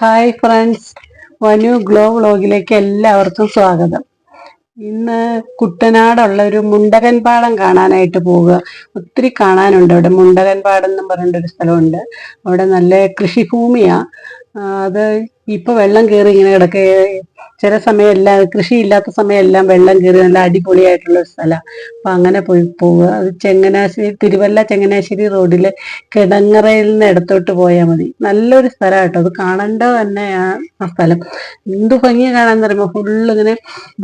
Hi friends. വനു glow വ്ളോഗിലേക്ക് എല്ലാവർക്കും സ്വാഗതം. ഇന്ന് കുട്ടനാടുള്ള ഒരു മുണ്ടകൻ പാടം കാണാനായിട്ട് പോവുക. ഒത്തിരി കാണാനുണ്ട് അവിടെ. മുണ്ടകൻ പാടം എന്നും പറഞ്ഞിട്ട് ഒരു സ്ഥലമുണ്ട്. അവിടെ നല്ല കൃഷിഭൂമിയാ. അത് ഇപ്പൊ വെള്ളം കയറി ഇങ്ങനെ കിടക്ക ചില സമയമെല്ലാം കൃഷിയില്ലാത്ത സമയമെല്ലാം വെള്ളം കയറി നല്ല അടിപൊളിയായിട്ടുള്ള ഒരു സ്ഥലമാണ് അപ്പൊ അങ്ങനെ പോയി പോവുക. അത് ചെങ്ങനാശ്ശേരി തിരുവല്ല ചെങ്ങനാശ്ശേരി റോഡിലെ കിടങ്ങറയിൽ നിന്ന് ഇടത്തോട്ട് പോയാൽ മതി. നല്ലൊരു സ്ഥലം കേട്ടോ അത് കാണണ്ട തന്നെയാണ് ആ സ്ഥലം. എന്ത് ഭംഗിയെ കാണാൻ പറയുമ്പോൾ ഫുള്ള് ഇങ്ങനെ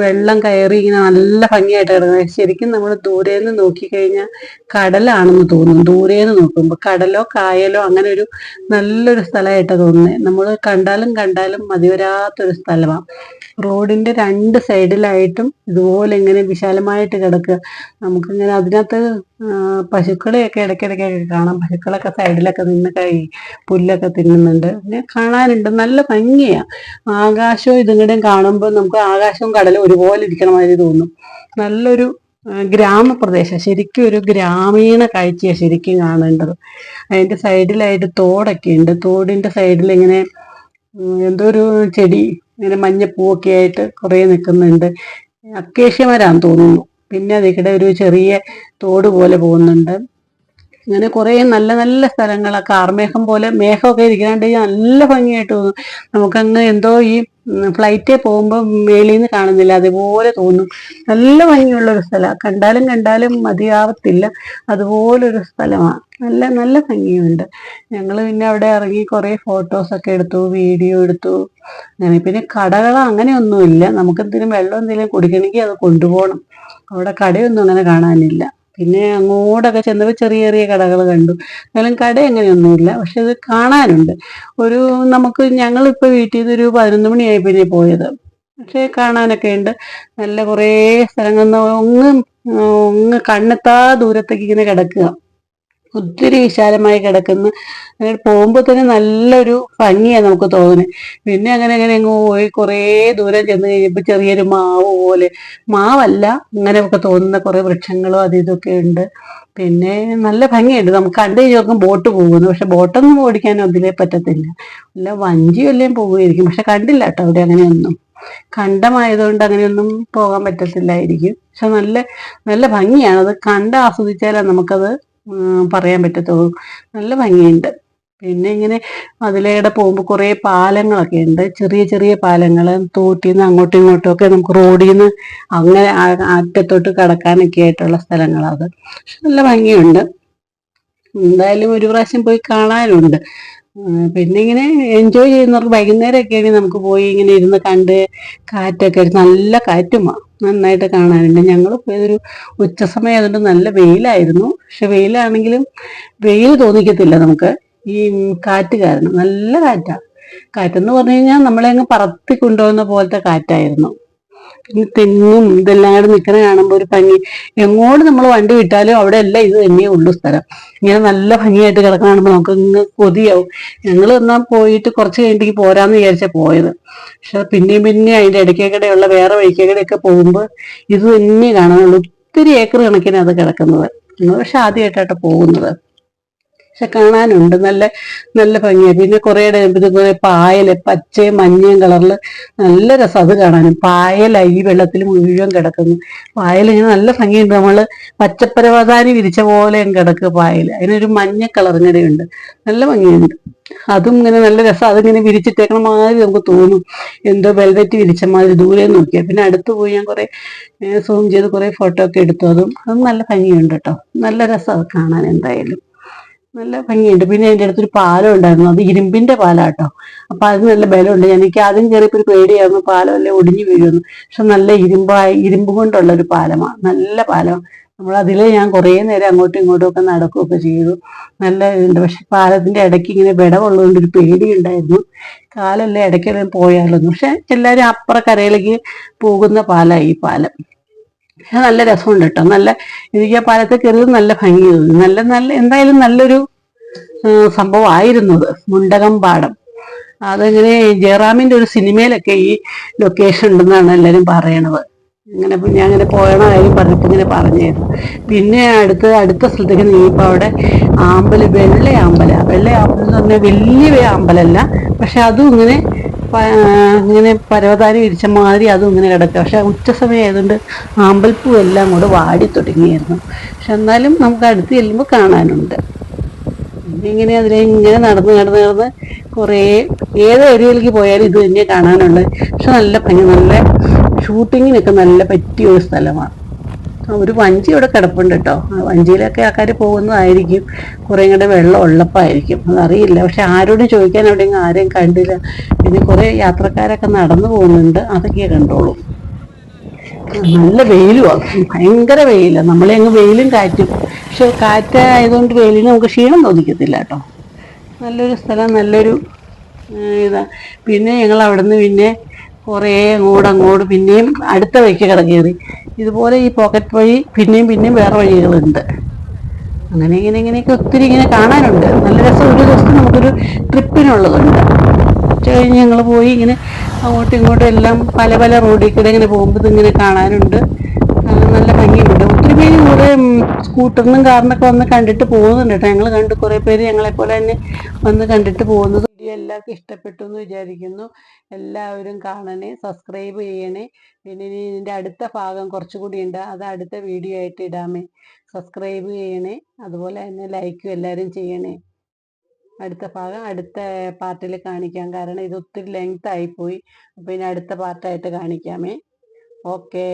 വെള്ളം കയറി ഇങ്ങനെ നല്ല ഭംഗിയായിട്ട് കിടക്കുന്നത് ശരിക്കും നമ്മൾ ദൂരെ നിന്ന് നോക്കിക്കഴിഞ്ഞാൽ കടലാണെന്ന് തോന്നും ദൂരെ നിന്ന് നോക്കുമ്പോൾ കടലോ കായലോ അങ്ങനെ ഒരു നല്ലൊരു സ്ഥലമായിട്ടാണ് തോന്നുന്നത് നമ്മൾ കണ്ടാലും കണ്ടാലും മതിവരാത്തൊരു സ്ഥലമാണ് റോഡിന്റെ രണ്ട് സൈഡിലായിട്ടും ഇതുപോലെ ഇങ്ങനെ വിശാലമായിട്ട് കിടക്കുക. നമുക്കിങ്ങനെ അതിനകത്ത് പശുക്കളെയൊക്കെ ഇടയ്ക്കിടയ്ക്കൊക്കെ കാണാം. പശുക്കളൊക്കെ സൈഡിലൊക്കെ നിന്ന് കൈ പുല്ലൊക്കെ തിന്നുന്നുണ്ട്. പിന്നെ കാണാനുണ്ട്. നല്ല ഭംഗിയാ. ആകാശവും ഇതിങ്ങടെയും കാണുമ്പോൾ നമുക്ക് ആകാശവും കടലും ഒരുപോലെ ഇരിക്കണ മാതിരി തോന്നും. നല്ലൊരു ഗ്രാമപ്രദേശം. ശരിക്കും ഒരു ഗ്രാമീണ കാഴ്ചയാണ് ശരിക്കും കാണേണ്ടത്. അതിന്റെ സൈഡിലായിട്ട് തോടൊക്കെ ഉണ്ട്. തോടിന്റെ സൈഡിൽ ഇങ്ങനെ എന്തോ ഒരു ചെടി ഇങ്ങനെ മഞ്ഞപ്പൂവൊക്കെ ആയിട്ട് കുറേ നിൽക്കുന്നുണ്ട് അക്കേഷ്യമരാന്ന് തോന്നുന്നു. പിന്നെ അതിക്കടെ ഒരു ചെറിയ തോട് പോലെ പോകുന്നുണ്ട്. അങ്ങനെ കുറേ നല്ല നല്ല സ്ഥലങ്ങളൊക്കെ ആർമേഘം പോലെ മേഘമൊക്കെ ഇരിക്കാണ്ട് നല്ല ഭംഗിയായിട്ട് തോന്നും നമുക്കങ്ങ് എന്തോ ഈ ഫ്ലൈറ്റിൽ പോകുമ്പോൾ മേളിൽ നിന്ന് കാണുന്നില്ല. അതുപോലെ തോന്നും. നല്ല ഭംഗിയുള്ള ഒരു സ്ഥലമാണ് കണ്ടാലും കണ്ടാലും മതിയാവത്തില്ല. അതുപോലൊരു സ്ഥലമാണ് നല്ല നല്ല ഭംഗിയുണ്ട്. ഞങ്ങൾ പിന്നെ അവിടെ ഇറങ്ങി കുറേ ഫോട്ടോസൊക്കെ എടുത്തു വീഡിയോ എടുത്തു. അങ്ങനെ പിന്നെ കടകൾ അങ്ങനെയൊന്നുമില്ല. നമുക്ക് എന്തെങ്കിലും വെള്ളം എന്തെങ്കിലും കുടിക്കണമെങ്കിൽ അത് കൊണ്ടുപോകണം അവിടെ കടയൊന്നും അങ്ങനെ കാണാനില്ല. പിന്നെ അങ്ങോട്ടൊക്കെ ചെന്നപ്പോൾ ചെറിയ ചെറിയ കടകൾ കണ്ടു. എന്നാലും കട എങ്ങനെയൊന്നുമില്ല. പക്ഷെ ഇത് കാണാനുണ്ട്. ഒരു നമുക്ക് ഞങ്ങളിപ്പോൾ വീട്ടിൽ നിന്ന് ഒരു പതിനൊന്ന് മണിയായി പിന്നെ പോയത്. പക്ഷെ കാണാനൊക്കെ ഉണ്ട്. നല്ല കുറേ സ്ഥലങ്ങളിൽ ഒന്ന് ഒന്ന് കണ്ണെത്താ ദൂരത്തേക്ക് ഇങ്ങനെ കിടക്കുക. ഒത്തിരി വിശാലമായി കിടക്കുന്ന അങ്ങനെ പോകുമ്പോൾ തന്നെ നല്ലൊരു ഭംഗിയാണ് നമുക്ക് തോന്നുന്നത് പിന്നെ അങ്ങനെ അങ്ങനെ അങ്ങ് പോയി കുറേ ദൂരം ചെന്ന് കഴിഞ്ഞപ്പോൾ ചെറിയൊരു മാവ് പോലെ മാവല്ല അങ്ങനെയൊക്കെ തോന്നുന്ന കുറേ വൃക്ഷങ്ങളും അത് ഇതൊക്കെ ഉണ്ട്. പിന്നെ നല്ല ഭംഗിയുണ്ട്. നമുക്ക് കണ്ടു കഴിഞ്ഞാൽ ബോട്ട് പോകുന്നു. പക്ഷെ ബോട്ടൊന്നും ഓടിക്കാൻ അതിലേ പറ്റത്തില്ല. അല്ല വഞ്ചി വല്ലതും പോകുമായിരിക്കും പക്ഷെ കണ്ടില്ല കേട്ടോ അവിടെ അങ്ങനെയൊന്നും. കണ്ടമായതുകൊണ്ട് അങ്ങനെയൊന്നും പോകാൻ പറ്റത്തില്ലായിരിക്കും. പക്ഷെ നല്ല നല്ല ഭംഗിയാണ്. അത് കണ്ട് ആസ്വദിച്ചാലാണ് നമുക്കത് പറയാൻ പറ്റത്തുള്ളൂ. നല്ല ഭംഗിയുണ്ട്. പിന്നെ ഇങ്ങനെ അതിലേടെ പോകുമ്പോൾ കുറേ പാലങ്ങളൊക്കെ ഉണ്ട്. ചെറിയ ചെറിയ പാലങ്ങൾ തോട്ടിന്ന് അങ്ങോട്ടും ഇങ്ങോട്ടും ഒക്കെ നമുക്ക് റോഡിൽ നിന്ന് അങ്ങനെ അറ്റത്തോട്ട് കടക്കാനൊക്കെ ആയിട്ടുള്ള സ്ഥലങ്ങളത്. നല്ല ഭംഗിയുണ്ട്. എന്തായാലും ഒരു പ്രാവശ്യം പോയി കാണാനുണ്ട്. പിന്നെ ഇങ്ങനെ എൻജോയ് ചെയ്യുന്നവർക്ക് വൈകുന്നേരമൊക്കെ ആണെങ്കിൽ നമുക്ക് പോയി ഇങ്ങനെ ഇരുന്ന് കണ്ട് കാറ്റൊക്കെ നല്ല കാറ്റുമാ. നന്നായിട്ട് കാണാനുണ്ട്. ഞങ്ങൾ പോയതൊരു ഉച്ച സമയം അതുകൊണ്ട് നല്ല വെയിലായിരുന്നു. പക്ഷെ വെയിലാണെങ്കിലും വെയിൽ തോന്നിക്കത്തില്ല നമുക്ക്. ഈ കാറ്റ് കാരണം. നല്ല കാറ്റാണ് കാറ്റെന്ന് പറഞ്ഞു കഴിഞ്ഞാൽ നമ്മളെ അങ്ങ് പറത്തി കൊണ്ടുപോകുന്ന പോലത്തെ കാറ്റായിരുന്നു. തെങ്ങും ഇതെല്ലാം കൂടെ നിൽക്കണ കാണുമ്പോൾ ഒരു ഭംഗി. എങ്ങോട്ട് നമ്മൾ വണ്ടി വിട്ടാലും അവിടെ എല്ലാം ഇത് തന്നെയേ ഉള്ളൂ സ്ഥലം. ഇങ്ങനെ നല്ല ഭംഗിയായിട്ട് കിടക്കണ കാണുമ്പോൾ നമുക്ക് ഇങ്ങ് കൊതിയാവും. ഞങ്ങൾ എന്നാൽ പോയിട്ട് കുറച്ച് കഴിഞ്ഞിട്ട് പോരാന്ന് വിചാരിച്ചാൽ പോയത്. പക്ഷെ പിന്നെയും പിന്നെ അതിന്റെ ഇടയ്ക്കേക്കടെയുള്ള വേറെ വഴിക്കേക്കടെയൊക്കെ പോകുമ്പോൾ ഇത് തന്നെ കാണാനുള്ളൂ ഒത്തിരി ഏക്കർ കണക്കിന് അത് കിടക്കുന്നത്. പക്ഷെ ആദ്യമായിട്ടാട്ടോ പോകുന്നത്. പക്ഷെ കാണാനുണ്ട്. നല്ല നല്ല ഭംഗിയാണ് പിന്നെ കുറേ കുറെ പായൽ പച്ചയും മഞ്ഞയും കളറിൽ നല്ല രസം അത് കാണാനും. പായല ഈ വെള്ളത്തിൽ മുഴുവൻ കിടക്കുന്നു. പായൽ ഇങ്ങനെ നല്ല ഭംഗിയുണ്ട്. നമ്മൾ പച്ചപ്പരവതാനി വിരിച്ച പോലെ കിടക്കുക പായൽ. അതിനൊരു മഞ്ഞ കളറിനിടയുണ്ട് നല്ല ഭംഗിയുണ്ട്. അതും ഇങ്ങനെ നല്ല രസം. അതിങ്ങനെ വിരിച്ചിട്ടേക്കണ മാതിരി നമുക്ക് തോന്നും. എന്തോ വെൽവെറ്റ് വിരിച്ച മാതിരി ദൂരെ നോക്കിയാൽ പിന്നെ അടുത്ത് പോയി ഞാൻ കുറെ സൂം ചെയ്ത് കുറെ ഫോട്ടോ ഒക്കെ എടുത്തു. അതും അതും നല്ല ഭംഗിയുണ്ട് കേട്ടോ. നല്ല രസം അത് കാണാൻ എന്തായാലും. നല്ല ഭംഗിയുണ്ട്. പിന്നെ എന്റെ അടുത്തൊരു പാലം ഉണ്ടായിരുന്നു. അത് ഇരുമ്പിന്റെ പാലാട്ടോ. അപ്പൊ അത് നല്ല ബലമുണ്ട്. എനിക്ക് ആദ്യം കയറിയപ്പോൾ പേടിയായിരുന്നു. പാലം അല്ലെ ഒടിഞ്ഞു വീഴുന്നു പക്ഷെ നല്ല ഇരുമ്പായി ഇരുമ്പ് കൊണ്ടുള്ള ഒരു പാലമാണ് നല്ല പാലമാണ് നമ്മൾ അതിലെ ഞാൻ കുറേ നേരം അങ്ങോട്ടും ഇങ്ങോട്ടും ഒക്കെ നടക്കുകയൊക്കെ ചെയ്തു. നല്ല ഇതുണ്ട്. പക്ഷെ പാലത്തിന്റെ ഇടയ്ക്ക് ഇങ്ങനെ വിടവുള്ളതുകൊണ്ട് ഒരു പേടിയുണ്ടായിരുന്നു. കാലല്ലേ ഇടയ്ക്കെല്ലാം പോയാലൊന്നും. പക്ഷെ എല്ലാവരും അപ്പുറ കരയിലേക്ക് പോകുന്ന പാലായി ഈ പാലം. പക്ഷെ നല്ല രസമുണ്ട് കേട്ടോ. നല്ല എനിക്ക് ആ പാലത്തെ കയറിയത് നല്ല ഭംഗി തോന്നി നല്ല നല്ല എന്തായാലും നല്ലൊരു സംഭവമായിരുന്നു അത്. മുണ്ടകം പാടം. അതങ്ങനെ ജയറാമിന്റെ ഒരു സിനിമയിലൊക്കെ ഈ ലൊക്കേഷൻ ഉണ്ടെന്നാണ് എല്ലാരും പറയണത്. അങ്ങനെ ഞാൻ അങ്ങനെ പോയണ കാര്യം പറഞ്ഞപ്പോൾ ഇങ്ങനെ പറഞ്ഞായിരുന്നു. പിന്നെ അടുത്ത് അടുത്ത സ്ഥലത്തേക്ക് നീങ്ങിയപ്പോൾ അവിടെ ആമ്പൽ വെള്ളയാമ്പല. ആമ്പല വെള്ള ആമ്പൽ എന്ന് പറഞ്ഞാൽ വലിയ ആമ്പലല്ല. പക്ഷെ അതും ഇങ്ങനെ ഇങ്ങനെ പരവതാനി വിരിച്ച മാതിരി അതും ഇങ്ങനെ കിടക്കുക. പക്ഷെ ഉച്ച സമയമായതുകൊണ്ട് ആമ്പൽപ്പൂ എല്ലാം കൂടെ വാടി തുടങ്ങിയായിരുന്നു പക്ഷെ എന്നാലും നമുക്ക് അടുത്ത് ചെല്ലുമ്പോൾ കാണാനുണ്ട്. ഇങ്ങനെ അതിലെ ഇങ്ങനെ നടന്ന് നടന്ന് നടന്ന് കുറേ ഏത് ഏരിയയിലേക്ക് പോയാലും ഇത് തന്നെ കാണാനുണ്ട് പക്ഷെ നല്ല ഭംഗി നല്ല ഷൂട്ടിങ്ങിനൊക്കെ നല്ല പറ്റിയ ഒരു സ്ഥലമാണ് ഒരു വഞ്ചി ഇവിടെ കിടപ്പുണ്ട് കേട്ടോ. ആ വഞ്ചിയിലൊക്കെ ആൾക്കാർ പോകുന്നതായിരിക്കും. കുറേ കൂടെ വെള്ളം ഉള്ളപ്പായിരിക്കും. അതറിയില്ല. പക്ഷെ ആരോടും ചോദിക്കാൻ അവിടെ ആരെയും കണ്ടില്ല. പിന്നെ കുറേ യാത്രക്കാരൊക്കെ നടന്നു പോകുന്നുണ്ട്. അതൊക്കെ കണ്ടോളൂ. നല്ല വെയിലുമാണ് ഭയങ്കര വെയിലാണ് നമ്മളെ അങ്ങ് വെയിലും കാറ്റും. പക്ഷെ കാറ്റായതുകൊണ്ട് വെയിലിന് നമുക്ക് ക്ഷീണം തോന്നിക്കത്തില്ല കേട്ടോ. നല്ലൊരു സ്ഥലം നല്ലൊരു ഇതാ. പിന്നെ ഞങ്ങൾ അവിടെ നിന്ന് പിന്നെ കുറേ അങ്ങോട്ട് അങ്ങോട്ട് പിന്നെയും അടുത്ത വഴിക്ക് കിടക്കേറി ഇതുപോലെ ഈ പോക്കറ്റ് വഴി പിന്നെയും പിന്നെയും വേറെ വഴികളുണ്ട്. അങ്ങനെ ഇങ്ങനെ ഇങ്ങനെയൊക്കെ ഒത്തിരി ഇങ്ങനെ കാണാനുണ്ട്. നല്ല രസം ഒരു ദിവസം നമുക്കൊരു ട്രിപ്പിനുള്ളതുണ്ട് കഴിഞ്ഞ് ഞങ്ങൾ പോയി ഇങ്ങനെ അങ്ങോട്ടും ഇങ്ങോട്ടും എല്ലാം പല പല റോഡിൽ കൂടെ ഇങ്ങനെ പോകുമ്പോൾ ഇങ്ങനെ കാണാനുണ്ട്. നല്ല ഭംഗിയുണ്ട്. ഒത്തിരി പേര് കൂടെ സ്കൂട്ടറിനും കാറിനൊക്കെ വന്ന് കണ്ടിട്ട് പോകുന്നുണ്ട് കേട്ടോ. ഞങ്ങൾ കണ്ട് കുറേ പേര് ഞങ്ങളെപ്പോലെ തന്നെ വന്ന് കണ്ടിട്ട് പോകുന്നത് വീഡിയോ എല്ലാവർക്കും ഇഷ്ടപ്പെട്ടു എന്ന് വിചാരിക്കുന്നു. എല്ലാവരും കാണണേ സബ്സ്ക്രൈബ് ചെയ്യണേ. പിന്നെ ഇനി ഇതിന്റെ അടുത്ത ഭാഗം കുറച്ചുകൂടി ഉണ്ട്. അത് അടുത്ത വീഡിയോ ആയിട്ട് ഇടാമേ. സബ്സ്ക്രൈബ് ചെയ്യണേ. അതുപോലെ തന്നെ ലൈക്കും എല്ലാവരും ചെയ്യണേ. അടുത്ത ഭാഗം അടുത്ത പാർട്ടിൽ കാണിക്കാം കാരണം ഇത് ഒത്തിരി ലെങ്ത് ആയിപ്പോയി അപ്പോൾ ഇനി അടുത്ത പാർട്ടായിട്ട് കാണിക്കാമേ. ഓക്കേ